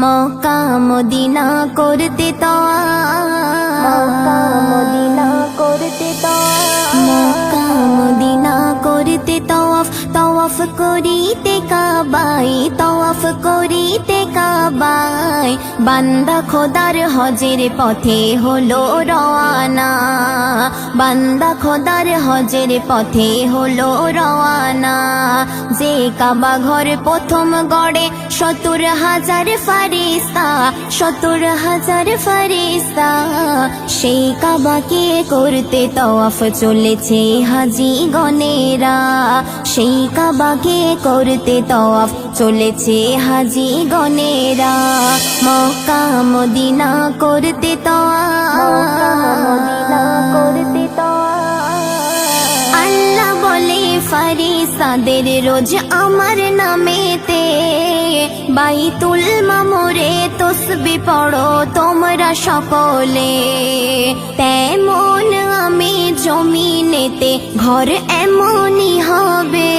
Mecca Medina করতে তো Medina করতে তো মক্কা মদিনা করতে তওয়াফ তওয়াফ করিতে কাবাই তওয়াফ করিতে কাবাই বান্দা খোদার হজের পথে হলো রওয়ানা। বান্দা খোদার হজের পথে হলো রওয়ানা। যে কাবা ঘর প্রথম গড়ে সত্তর হাজার ফারিস্তা, সত্তর হাজার ফারিস্তা। সেই কাবাকে করতে তওয়াফ চলেছে হাজি গনেরা সেই কাবাকে করতে তওয়াফ চলেছে হাজি গনেরা মক্কা মদিনা করতে মদিনা করতে তো আল্লাহ বলে ফারিসাদের রোজ আমার নামেতে বাইতুল মামুরে তসবি পড়ো তোমরা সকলে। তেমন আমি জমিনেতে ঘর এমনই হবে।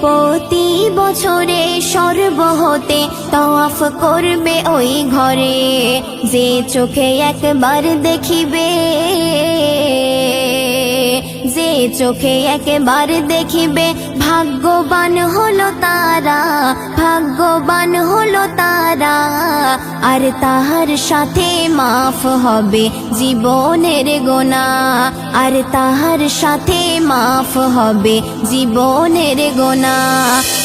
প্রতি বছরে সর্বহতে তওয়াফ করবে ওই ঘরে। যে চোখে একবার দেখিবে চোখে একবার দেখিবে, ভাগ্যবান হলো তারা, ভাগ্যবান হলো তারা। আর তাহার সাথে মাফ হবে জীবনের গোনা। আর তাহার সাথে মাফ হবে জীবনের গোনা।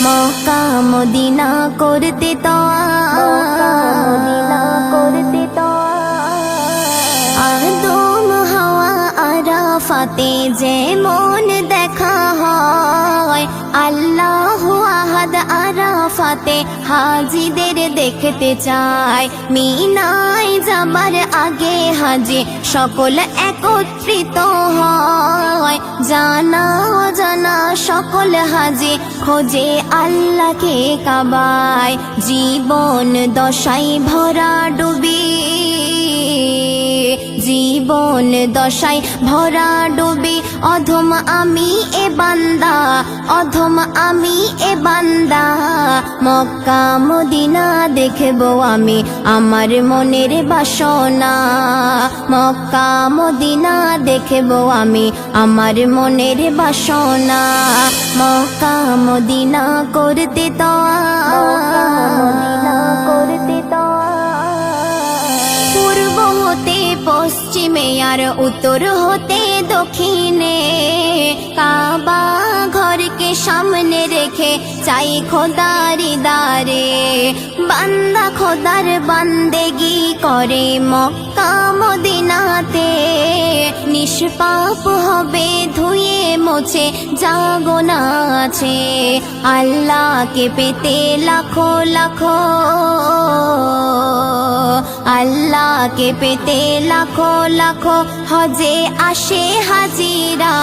মক্কা মদিনা করতে তো আরাফাতে যেমন দেখা হয়, আল্লাহ আহাদ আরাফাতে হাজিদের দেখতে চায়। মিনাই যাবার আগে হাজি সকল একত্রিত হয়। জানা জানা সকল হাজি খোঁজে আল্লাহকে কাবায়। জীবন দশাই ভরা ডুবি জীবন দশাই ভরা ডুবি, অধম আমি এ বান্দা, অধম আমি এ বান্দা। মক্কা মদিনা দেখব আমি আমার মনের বাসনা। মক্কা মদিনা দেখব আমি আমার মনের বাসনা। মক্কা মদিনা করতে তো পশ্চিমে আর উত্তর হতে দক্ষিণে। কাবা ঘরকে সামনে রেখে চাই খোদারি দারে বান্দা খোদার বান্দেগি করে মক্কা মদিনাতে। নিষ্পাপ হবে, ধুয়ে মোছে, জাগো না আছে। আল্লাহকে পেতে লাখো লাখো। আল্লাহকে পেতে লাখো লাখো হজে আসে হাজিরা,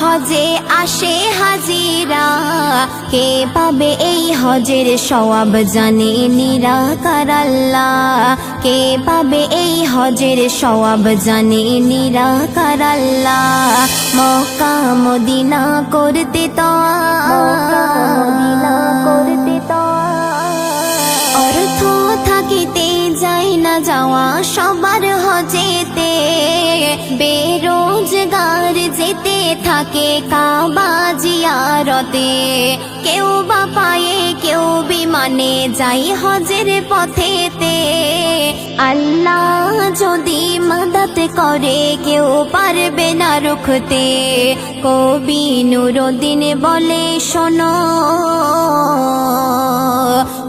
হজে আসে হাজিরা। কে পাবে এই হজের সওয়াব জানে নিরাকার আল্লাহ? কে পাবে এই হজের সওয়াব জানে নিরাকার আল্লাহ? মক্কা মদিনা করতে তো মদিনা সবার হজেতে বেরোজগার যেতে থাকে কাবা জিয়ারতে। কেউ বা পায়ে, কেউ বিমানে যাই হজের পথেতে আল্লাহ যদি মাদাত করে, কেউ পারবে না রুখতে। কবি নুরুদ্দিন বলে, শোনো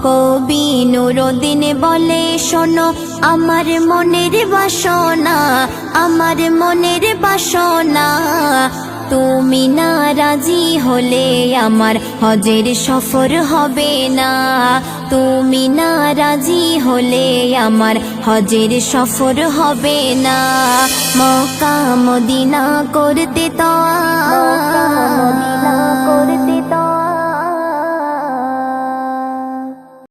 কবি নুরুদ্দিন বলে, শোনো, আমার মনের বাসনা, আমার মনের বাসনা। তুমি না হলে আমার হজের সফর হবে না। তুমি না হলে আমার হজের সফর হবে না। মক্কা মদিনা করতে তো মদিনা করতে